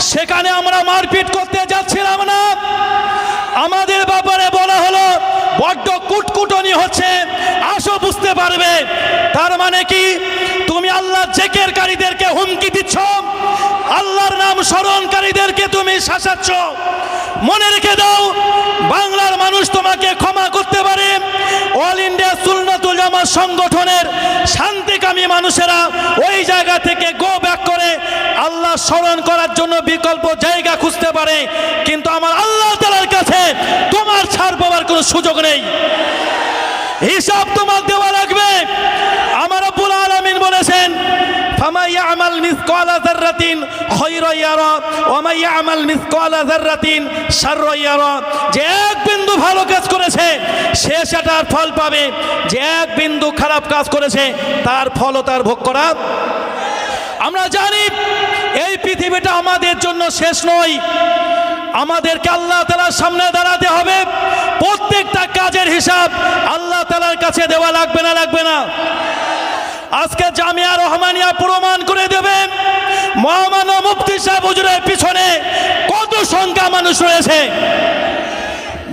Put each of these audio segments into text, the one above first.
সেখানে আমরা মারপিট করতে যাচ্ছিলাম না। আমাদের ব্যাপারে বলা হলো, বড্ড কুটকুটনি হচ্ছে। আসো, বুঝতে পারবে। তার মানে কি? তুমি আল্লাহ জেকেরকারীদেরকে হুমকি দিচ্ছ। আল্লাহর নাম স্মরণকারীদেরকে তুমি শাসাচ্ছ। মনে রেখে দাও, বাংলার মানুষ তোমাকে ক্ষমা করতে পারে। অল ইন্ডিয়া সুন্নাতুল জামাত সংগঠনের শান্তিকামী মানুষেরা ওই জায়গা থেকে গো ব্যাক করে আল্লাহ স্মরণ করার জন্য বিকল্প জায়গা খুঁজতে পারে। কিন্তু আমার আল্লাহ তালার কাছে তোমার ছাড় পাওয়ার কোনো সুযোগ নেই। হিসাব তোমার দেওয়া লাগবে। আমার আব্বুল আলামিন বলেছেন, ফামা ইয়ামাল মিসকালা ইয়ারা যে এক বিন্দু ভালো কাজ করেছে, সে সেটার ফল পাবে। যে এক বিন্দু খারাপ কাজ করেছে, তার ফলও তার ভোগ করা। আমরা জানি, এই পৃথিবীটা আমাদের জন্য শেষ নয়। আমাদেরকে আল্লাহ তালার সামনে দাঁড়াতে হবে। প্রত্যেকটা কাজের হিসাব আল্লাহ তালার কাছে দেওয়া লাগবে না লাগবে না। আজকে জামিয়া রহমানিয়া প্রমাণ করে দেবেন। মহামান্য মুফতি সাহেব হুজুরের পিছনে কত সংখ্যা মানুষ রয়েছে।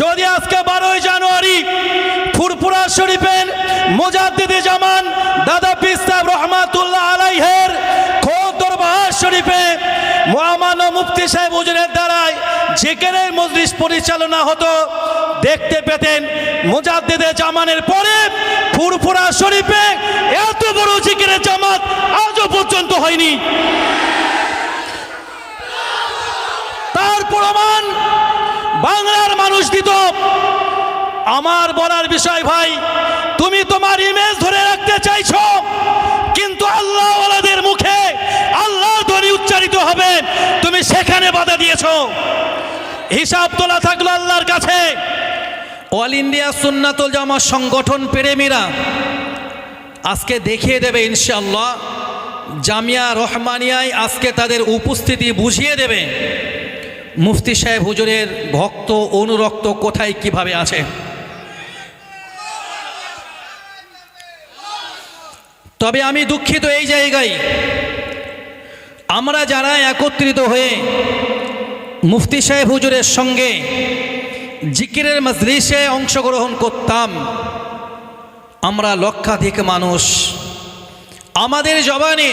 যদি আজকে বারোই জানুয়ারি ফুরফুরা শরীফের মোজাদ্দিদি জামান দাদা পিস্তাব রহমাতুল্লাহ আলাইহের খোদ দরবার শরীফে মহামান্য মুফতি সাহেব হুজুরের দ্বারাই জিকেরের মজলিস পরিচালনা হতো, দেখতে পেতেন মোজাদ্দিদে জামানের পরে ফুরফুরা শরীফে এত বড় জিকেরের জামাত আজও পর্যন্ত হয়নি। তার প্রমাণ বাংলার মানুষ দিত। আমার বলার বিষয় ভাই, তুমি তোমার ইমেজ ধরে রাখতে চাইছো কিন্তু আল্লাহ ওয়ালাদের মুখে আল্লাহ ধ্বনি উচ্চারিত হবে তুমি সেখানে বাধা দিয়েছ। হিসাব তোলা থাকল আল্লাহর কাছে। অল ইন্ডিয়া সুন্নাতুল জামা সংগঠন প্রেমীরা আজকে দেখিয়ে দেবে ইনশাআল্লাহ। জামিয়া রহমানিয়ায় আজকে তাদের উপস্থিতি বুঝিয়ে দেবে। মুফতি সাহেব হুজুরের ভক্ত অনুরক্ত কোথায়, কীভাবে আছে? তবে আমি দুঃখিত এই জায়গায় আমরা যারা একত্রিত হয়ে মুফতি সাহেব হুজুরের সঙ্গে জিকিরের মজলিসে অংশগ্রহণ করতাম, আমরা লক্ষাধিক মানুষ। আমাদের জবানে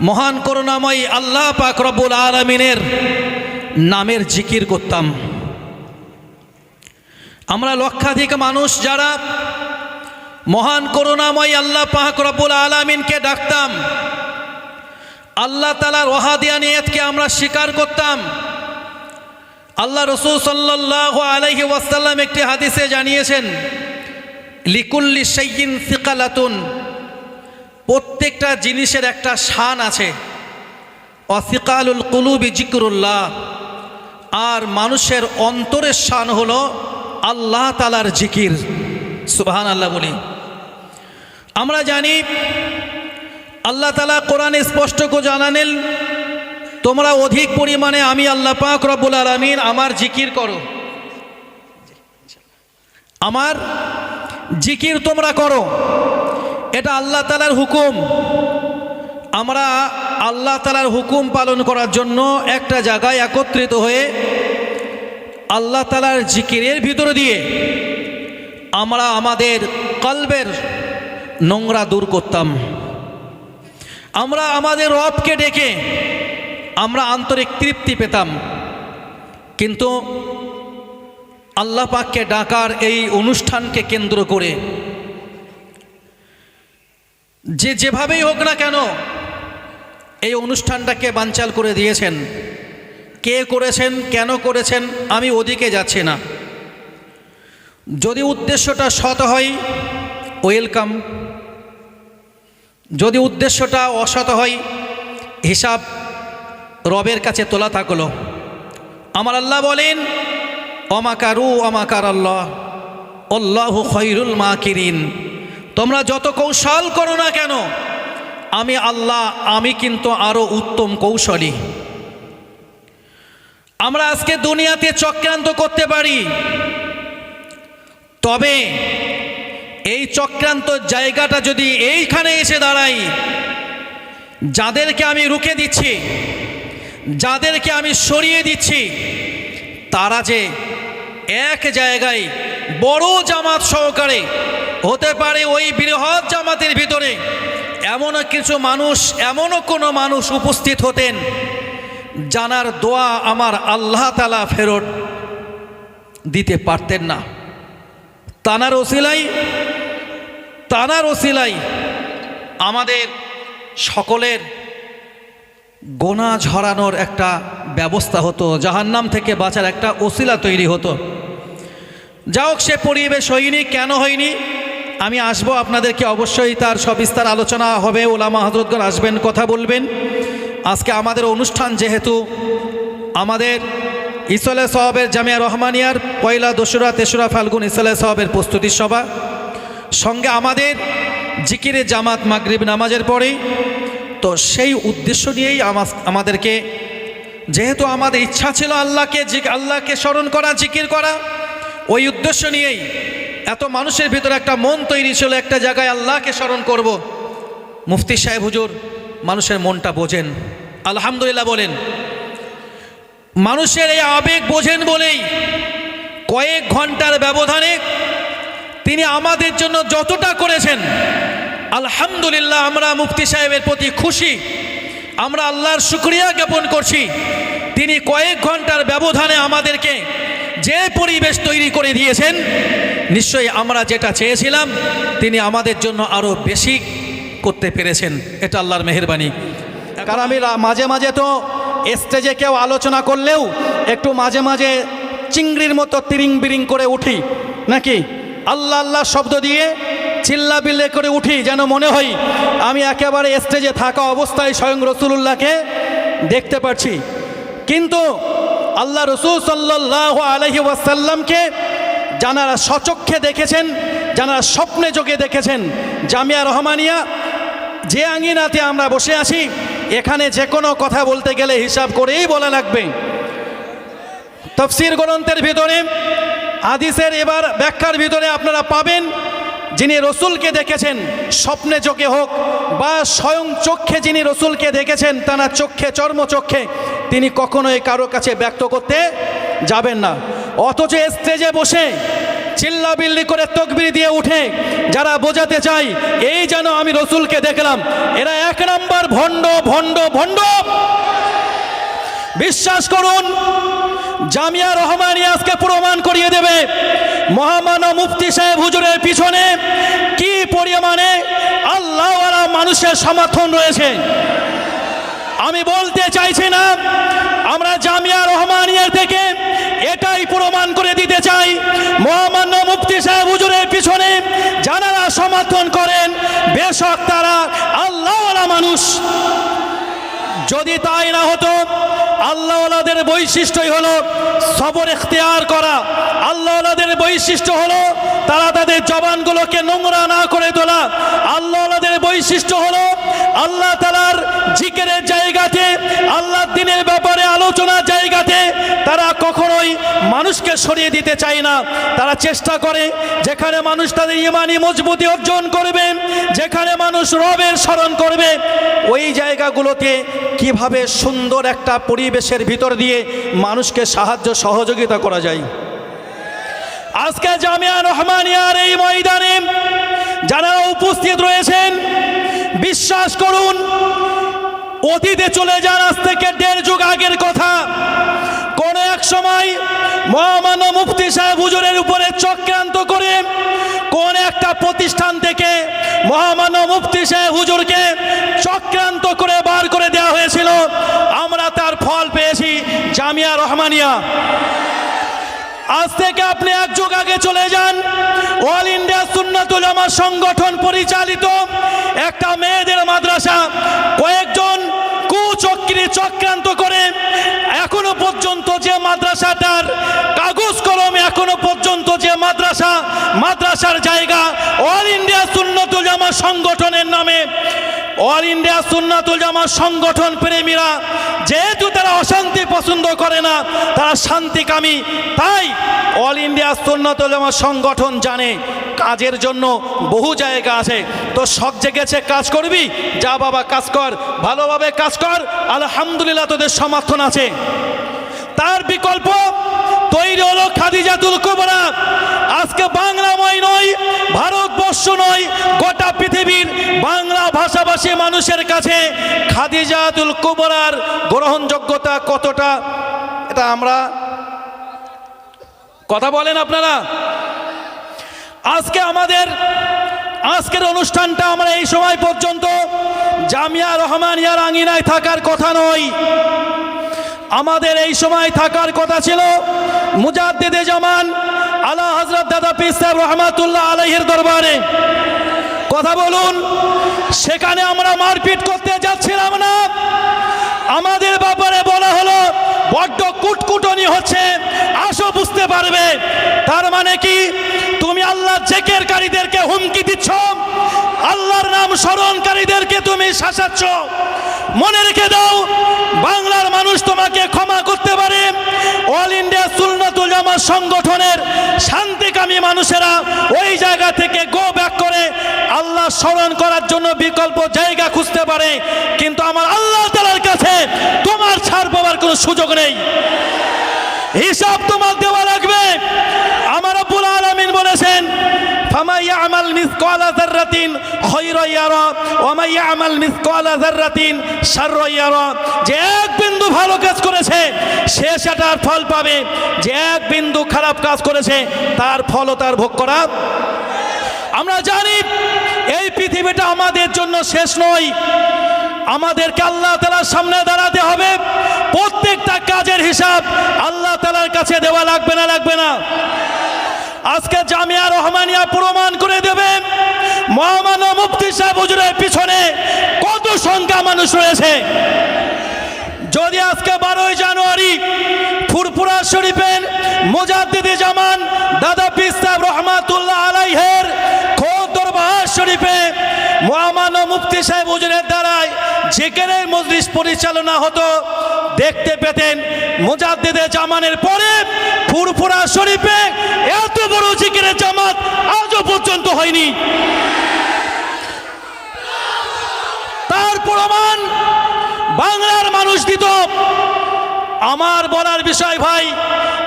মহান করুণাময়ী আল্লাহ পাক রব্বুল আলমিনের নামের জিকির করতাম। আমরা লক্ষাধিক মানুষ যারা মহান করুণাময় আল্লাহ পাক রব্বুল আলমিনকে ডাকতাম আল্লাহ তালার ওহাদিয়ানিয়তকে আমরা স্বীকার করতাম। আল্লাহ রসুল সাল্লাহ আলহি ওয়াসাল্লাম একটি হাদিসে জানিয়েছেন, লিকুল্লি সৈয়িন সিকালাতুন প্রত্যেকটা জিনিসের একটা শান আছে। অসিকালুল কুলুবি জিকরুল্লাহ আর মানুষের অন্তরের শান হল আল্লাহ তালার জিকির। সুবাহান আল্লাহ বলি। আমরা জানি আল্লাহ তালা কোরআনে স্পষ্ট করে জানানেন, তোমরা অধিক পরিমাণে আমি আল্লাহ পাক রব্বুল আলমিন আমার জিকির করো। আমার জিকির তোমরা করো। এটা আল্লাহ তালার হুকুম। আমরা আল্লাহ তালার হুকুম পালন করার জন্য একটা জায়গায় একত্রিত হয়ে আল্লাহ তালার জিকিরের ভিতর দিয়ে আমরা আমাদের কলবের নোংরা দূর করতাম। আমরা আমাদের রবকে ডেকে আমরা আন্তরিক তৃপ্তি পেতাম। কিন্তু আল্লাহ পাককে ডাকার এই অনুষ্ঠানকে কেন্দ্র করে যে যেভাবেই হোক না কেন এই অনুষ্ঠানটাকে বানচাল করে দিয়েছেন। কে করেছেন, কেন করেছেন, আমি ওদিকে যাচ্ছি না। যদি উদ্দেশ্যটা সৎ হয় ওয়েলকাম যদি উদ্দেশ্যটা অসৎ হয়, হিসাব রবের কাছে তোলা থাকল। আমার আল্লাহ বলেন, অমাকারু অমাকার আল্লাহ, অল্লাহ খৈরুল মা কিরিন তোমরা যত কৌশল করো না কেন, আমি আল্লাহ, আমি কিন্তু আরও উত্তম কৌশলী। আমরা আজকে দুনিয়াতে চক্রান্ত করতে পারি, তবে এই চক্রান্ত জায়গাটা যদি এইখানে এসে দাঁড়াই, যাদেরকে আমি রুখে দিচ্ছি, যাদেরকে আমি সরিয়ে দিচ্ছি, তারা যে এক জায়গায় বড় জামাত সহকারে হতে পারে ওই বৃহৎ জামাতের ভিতরে এমনও কিছু মানুষ এমনও কোনো মানুষ উপস্থিত হতেন, জানার দোয়া আমার আল্লাহ তালা ফেরত দিতে পারতেন না। তানার ওসিলাই তানার ওসিলাই আমাদের সকলের গোনা ঝরানোর একটা ব্যবস্থা হতো, জাহান্নাম থেকে বাঁচার একটা ওসিলা তৈরি হতো। যা হোক, সে পরিবেশ হয়নি, কেন হয়নি? আমি আসব আপনাদেরকে অবশ্যই, তার সবিস্তার আলোচনা হবে, ওলামা হজরতগণ আসবেন, কথা বলবেন। আজকে আমাদের অনুষ্ঠান যেহেতু, আমাদের ইসলে সহবের জামিয়া রহমানিয়ার পয়লা দোসরা, তেসরা ফাল্গুন ইসলে সহবের প্রস্তুতি সভা। সঙ্গে আমাদের জিকিরে জামাত মাগরিব নামাজের পরেই। তো সেই উদ্দেশ্য নিয়েই আমাদেরকে যেহেতু আমাদের ইচ্ছা ছিল আল্লাহকে আল্লাহকে স্মরণ করা, জিকির করা, ওই উদ্দেশ্য নিয়েই এত মানুষের ভিতরে একটা মন তৈরি ছিল, একটা জায়গায় আল্লাহকে স্মরণ করব। মুফতি সাহেব হুজুর, মানুষের মনটা বোঝেন। আলহামদুলিল্লাহ বলেন মানুষের এই আবেগ বোঝেন বলেই কয়েক ঘণ্টার ব্যবধানে তিনি আমাদের জন্য যতটা করেছেন, আলহামদুলিল্লাহ আমরা মুফতি সাহেবের প্রতি খুশি, আমরা আল্লাহর শুক্রিয়া জ্ঞাপন করছি। তিনি কয়েক ঘণ্টার ব্যবধানে আমাদেরকে যে পরিবেশ তৈরি করে দিয়েছেন, নিশ্চয়ই আমরা যেটা চেয়েছিলাম তিনি আমাদের জন্য আরও বেশি করতে পেরেছেন। এটা আল্লাহর মেহরবানি। কারণ আমি মাঝে মাঝে তো স্টেজে কেউ আলোচনা করলেও একটু মাঝে মাঝে চিংড়ির মতো তিরিং বিরিং করে উঠি। নাকি? আল্লাহ আল্লাহ শব্দ দিয়ে চিল্লা বিল্লে করে উঠি যেন মনে হয় আমি একেবারে স্টেজে থাকা অবস্থায় স্বয়ং রসুলুল্লাহকে দেখতে পাচ্ছি কিন্তু আল্লাহ রসুল সাল্লাহ আলহি ওয়াসাল্লামকে যারা সচক্ষে দেখেছেন যারা স্বপ্নে যোগে দেখেছেন, জামিয়া রহমানিয়া, যে আঙিনাতে আমরা বসে আছি এখানে যে কোনো কথা বলতে গেলে হিসাব করেই বলা লাগবে। তফসির গ্রন্থের ভিতরে, হাদিসের এবার ব্যাখ্যার ভিতরে আপনারা পাবেন, যিনি রসুলকে দেখেছেন, স্বপ্নে চোখে হোক, বা স্বয়ং চক্ষে যিনি রসুলকে দেখেছেন তারা চক্ষে চর্মচক্ষে তিনি কখনোই কারও কাছে ব্যক্ত করতে যাবেন না। অথচ স্টেজে বসে চিল্লা বিল্লি করে তকবির দিয়ে উঠে, যারা বোঝাতে চাই এই যেন আমি রসুলকে দেখলাম। এরা এক নাম্বার, ভণ্ড ভণ্ড ভণ্ড। বিশ্বাস করুন, জামিয়া রহমানি আজকে প্রমাণ করিয়ে দেবে। মহামানব মুফতি সাহেব হুজুরের পিছনে কি পরিমাণে আল্লাহ মানুষের সমর্থন রয়েছে। আমি বলতে চাইছি না আমরা জামিয়া রহমানিয়ার থেকে এটাই প্রমাণ করে দিতে চাই মহামান্য মুফতি সাহেব হুজুরের পিছনে যারা সমর্থন করেন, বেশক তারা আল্লাহওয়ালা মানুষ। যদি তাই না হতো, আল্লাহওয়ালাদের বৈশিষ্ট্যই হলো সবর এখতিয়ার করা। আল্লাহওয়ালাদের বৈশিষ্ট্য হলো তারা তাদের জবানগুলোকে নোংরা না করে তোলা। আল্লাহওয়ালাদের বৈশিষ্ট্য হলো আল্লাহ তালার জিকেরের জায়গাতে আল্লাহ দিনের ব্যাপারে আলোচনার জায়গাতে তারা কখনোই মানুষকে সরিয়ে দিতে চায় না। তারা চেষ্টা করে, যেখানে মানুষ তাদের ইমানি মজবুতি অর্জন করবে, যেখানে মানুষ রবের স্মরণ করবে, ওই জায়গাগুলোতে কীভাবে সুন্দর একটা পরিবেশের ভিতর দিয়ে মানুষকে সাহায্য, সহযোগিতা করা যায়। আজকে জামিয়া রহমানিয়ার এই ময়দানে যারা উপস্থিত রয়েছেন, বিশ্বাস করুন, অতীতে চলে যান আজ থেকে দেড় যুগ আগের কথা কোন এক সময় মহামান্য মুফতি সাহেব হুজুরের উপরে চক্রান্ত করে কোন একটা প্রতিষ্ঠান থেকে মহামান্য মুফতি সাহেব হুজুরকে চক্রান্ত করে বার করে দেওয়া হয়েছিল। আমরা তার ফল পেয়েছি, জামিয়া রহমানিয়া। আজ থেকে আপনি এক যুগ আগে চলে যান। অল ইন্ডিয়া সুন্নাতুল জামাত সংগঠন পরিচালিত একটা মেয়েদের মাদ্রাসা। কয়েকজন কুচক্রি চক্রান্ত করে এখনও পর্যন্ত যে মাদ্রাসাটার কাগজ কলমে এখনও পর্যন্ত যে মাদ্রাসা মাদ্রাসার জায়গা অল ইন্ডিয়া সুন্নাতুল জামাত সংগঠনের নামে। অল ইন্ডিয়া সুন্নাতুল জামাত সংগঠন প্রেমীরা, যেহেতু তারা অশান্তি পছন্দ করে না, তারা শান্তিকামী, তাই অল ইন্ডিয়া সুন্নাতুল জামা সংগঠন জানে, কাজের জন্য বহু জায়গা আছে। তো শখ জেগেছে, কাজ করবি? যা বাবা, কাজ কর। ভালোভাবে কাজ কর। আলহামদুলিল্লাহ তোদের সমর্থন আছে। তার বিকল্প তৈরি হলো খাদিজাতুল কুবরা। আজকে বাংলাময় নয়, ভারতবর্ষ নয়, গোটা পৃথিবীর বাংলা ভাষাভাষী মানুষের কাছে খাদিজাতুল কুবরার গ্রহণযোগ্যতা কতটা, এটা আমরা কথা বলেন আপনারা। আজকে আমাদের, আজকের অনুষ্ঠানটা আমরা এই সময় পর্যন্ত জামিয়া রহমানিয়ার আঙিনায় থাকার কথা নয়। আমাদের এই সময় থাকার কথা ছিল মুজাদ্দিদে জামান আলা হজরত দাদা সাহেব রহমাতুল্লাহ আলাইহির দরবারে। কথা বলুন, সেখানে আমরা মারপিট করতে যাচ্ছিলাম না। আমাদের ব্যাপারে বলা হলো, বড্ড কুটকুটনি হচ্ছে, আসো বুঝতে পারবে। তার মানে কি? আল্লাহ জেকেরকারীদেরকে হুমকি দিচ্ছ। আল্লাহর নাম স্মরণকারীদেরকে তুমি শাসাচ্ছ। মনে রেখে দাও, বাংলার মানুষ তোমাকে ক্ষমা করতে পারে। অল ইন্ডিয়া সুলনাতুল সংগঠনের শান্তিকামী মানুষেরা ওই জায়গা থেকে গো ব্যাক করে আল্লাহ স্মরণ করার জন্য বিকল্প জায়গা খুঁজতে পারে। কিন্তু আমার আল্লাহ তালার কাছে তোমার ছাড় পাওয়ার কোনো সুযোগ নেই। হিসাব তোমার দেওয়া লাগবে আমার আব্বুল আলামিন বলেছেন ইয়ারা ওয়া মা ইয়ামাল মিসকালা যাররাতিন শাররা ইয়ারা। যে বিন্দু ভালো কাজ করেছে, সে ফল পাবে। যে বিন্দু খারাপ কাজ করেছে, তার ফলও তার ভোগ করা। আমরা জানি, এই পৃথিবীটা আমাদের জন্য শেষ নয়। আমাদেরকে আল্লাহ তালার সামনে দাঁড়াতে হবে। প্রত্যেকটা কাজের হিসাব আল্লাহ তালার কাছে দেওয়া লাগবে না লাগবে না। আজকে জামিয়া রহমানিয়া প্রমাণ করে দেবেন। মহামান্য মুফতি সাহেব হুজুরের পিছনে কত সংখ্যা মানুষ রয়েছে। যদি আজকে বারোই জানুয়ারি ফুরফুরা শরীফের মুজাদ্দিদি জামান দাদা পিস্তাব রহমাতুল্লাহ আলাইহের খোদ দরবার শরীফে মহামান্য মুফতি সাহেব হুজুরের দ্বারায় জিকেরের মজলিস পরিচালনা হতো। দেখতে পেতেন মুজাদ্দিদে জামানের পরে ফুরফুরা শরীফে এত বড় জিকেরের জামাত আজও পর্যন্ত হয়নি। তার প্রমাণ বাংলার মানুষ দিত। আমার বলার বিষয় ভাই,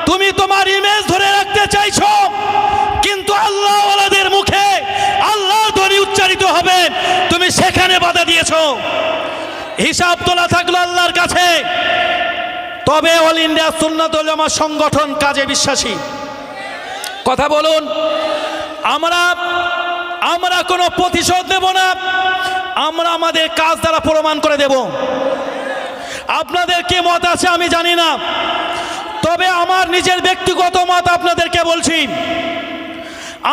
তুমি তোমার ইমেজ ধরে রাখতে চাইছো কিন্তু আল্লাহ ওয়ালাদের মুখে আল্লাহ ধ্বনি উচ্চারিত হবে তুমি সেখানে বাধা দিয়েছ হিসাব তোলা থাকল আল্লাহর কাছে। তবে অল ইন্ডিয়া সুন্নাতুল জামাত সংগঠন কাজে বিশ্বাসী। কথা বলুন, আমরা আমরা কোনো প্রতিশোধ নেব না, আমরা আমাদের কাজ দ্বারা প্রমাণ করে দেব। আপনাদের কি মত আছে আমি জানি না, তবে আমার নিজের ব্যক্তিগত মত আপনাদেরকে বলছি।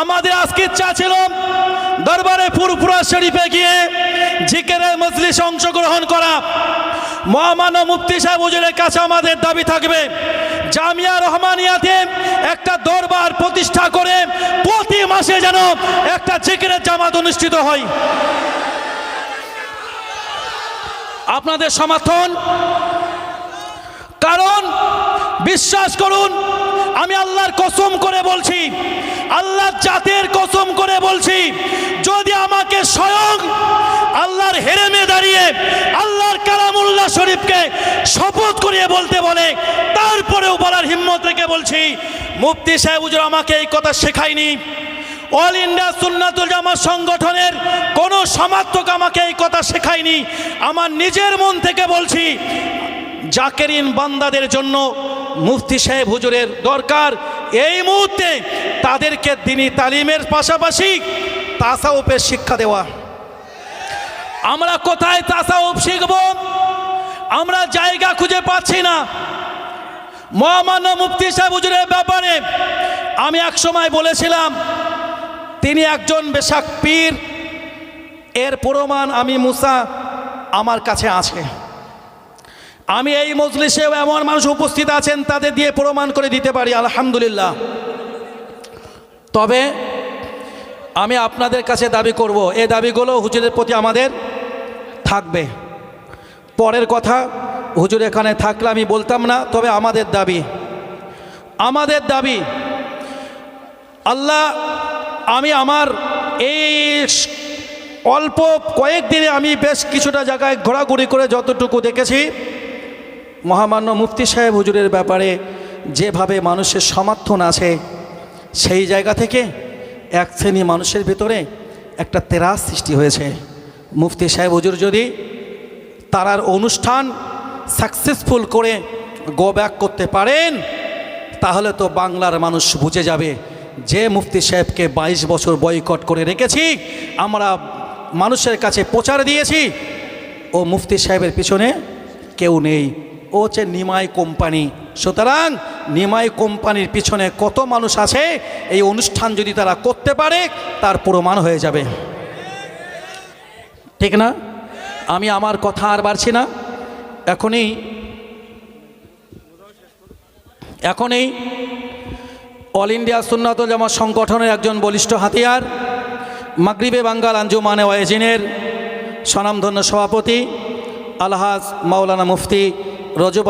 আমাদের আজকে ইচ্ছা ছিল দরবারে ফুরফুরা শরীফে গিয়ে জিকেরের মজলিস অংশগ্রহণ করা। মহামান্য মুফতি সাহেব হুজুরের কাছে আমাদের দাবি থাকবে, জামিয়া রহমানিয়াতে একটা দরবার প্রতিষ্ঠা করে প্রতি মাসে যেন একটা জিকেরের জামাত অনুষ্ঠিত হয়। আপনাদের সমর্থন? কারণ, বিশ্বাস করুন, আমি আল্লাহর কসম করে বলছি আল্লাহর জাতের কসম করে বলছি, যদি আমাকে স্বয়ং আল্লাহর হেরেমে দাঁড়িয়ে আল্লাহর কালামুল্লাহ শরীফকে শপথ করিয়ে বলতে বলে, তারপরেও বলার হিম্মত রেখে বলছি, মুফতি সাহেব হুজুর আমাকে এই কথা শেখায়নি। অল ইন্ডিয়া সুন্নাতুল জামাত সংগঠনের কোনো সমার্থক আমাকে এই কথা শেখায়নি। আমার নিজের মন থেকে বলছি, জাকেরিন বান্দাদের জন্য মুফতি সাহেব হুজুরের দরকার। এই মুহূর্তে তাদেরকে দিনী তালিমের পাশাপাশি তাসাউপের শিক্ষা দেওয়া। আমরা কোথায় তাসাউপ শিখব? আমরা জায়গা খুঁজে পাচ্ছি না। মহামান্য মুফতি সাহেব হুজুরের ব্যাপারে আমি এক সময় বলেছিলাম, তিনি একজন বেশাক পীর, এর প্রমাণ আমি মুসা আমার কাছে আছে। আমি এই মজলিসেও এমন মানুষ উপস্থিত আছেন, তাদের দিয়ে প্রমাণ করে দিতে পারি, আলহামদুলিল্লাহ। তবে আমি আপনাদের কাছে দাবি করব এই দাবিগুলো হুজুরের প্রতি আমাদের থাকবে। পরের কথা, হুজুর এখানে থাকলে আমি বলতাম না, তবে আমাদের দাবি। আমাদের দাবি, আল্লাহ, আমি আমার এই অল্প কয়েকদিনে আমি বেশ কিছুটা জায়গায় ঘোরাঘুরি করে যতটুকু দেখেছি মহামান্য মুফতি সাহেব হুজুরের ব্যাপারে যেভাবে মানুষের সমর্থন আছে, সেই জায়গা থেকে এক শ্রেণি মানুষের ভিতরে একটা তেরাস সৃষ্টি হয়েছে। মুফতি সাহেব হুজুর যদি তারার অনুষ্ঠান সাকসেসফুল করে গো ব্যাক করতে পারেন, তাহলে তো বাংলার মানুষ বুঝে যাবে যে মুফতি সাহেবকে বাইশ বছর বয়কট করে রেখেছি, আমরা মানুষের কাছে প্রচার দিয়েছি। ও মুফতি সাহেবের পিছনে কেউ নেই। ও হচ্ছে নিমাই কোম্পানি। সুতরাং নিমাই কোম্পানির পিছনে কত মানুষ আছে, এই অনুষ্ঠান যদি তারা করতে পারে, তার প্রমাণ হয়ে যাবে। ঠিক না? আমি আমার কথা আর বাড়ছি না। এখনই এখনই অল ইন্ডিয়া সুন্নাতুল জামা সংগঠনের একজন বলিষ্ঠ হাতিয়ার, মাগরিবে বাঙ্গাল আঞ্জুমানে ওয়াইজিনের স্বনামধন্য সভাপতি, আলহাজ মাওলানা মুফতি রজব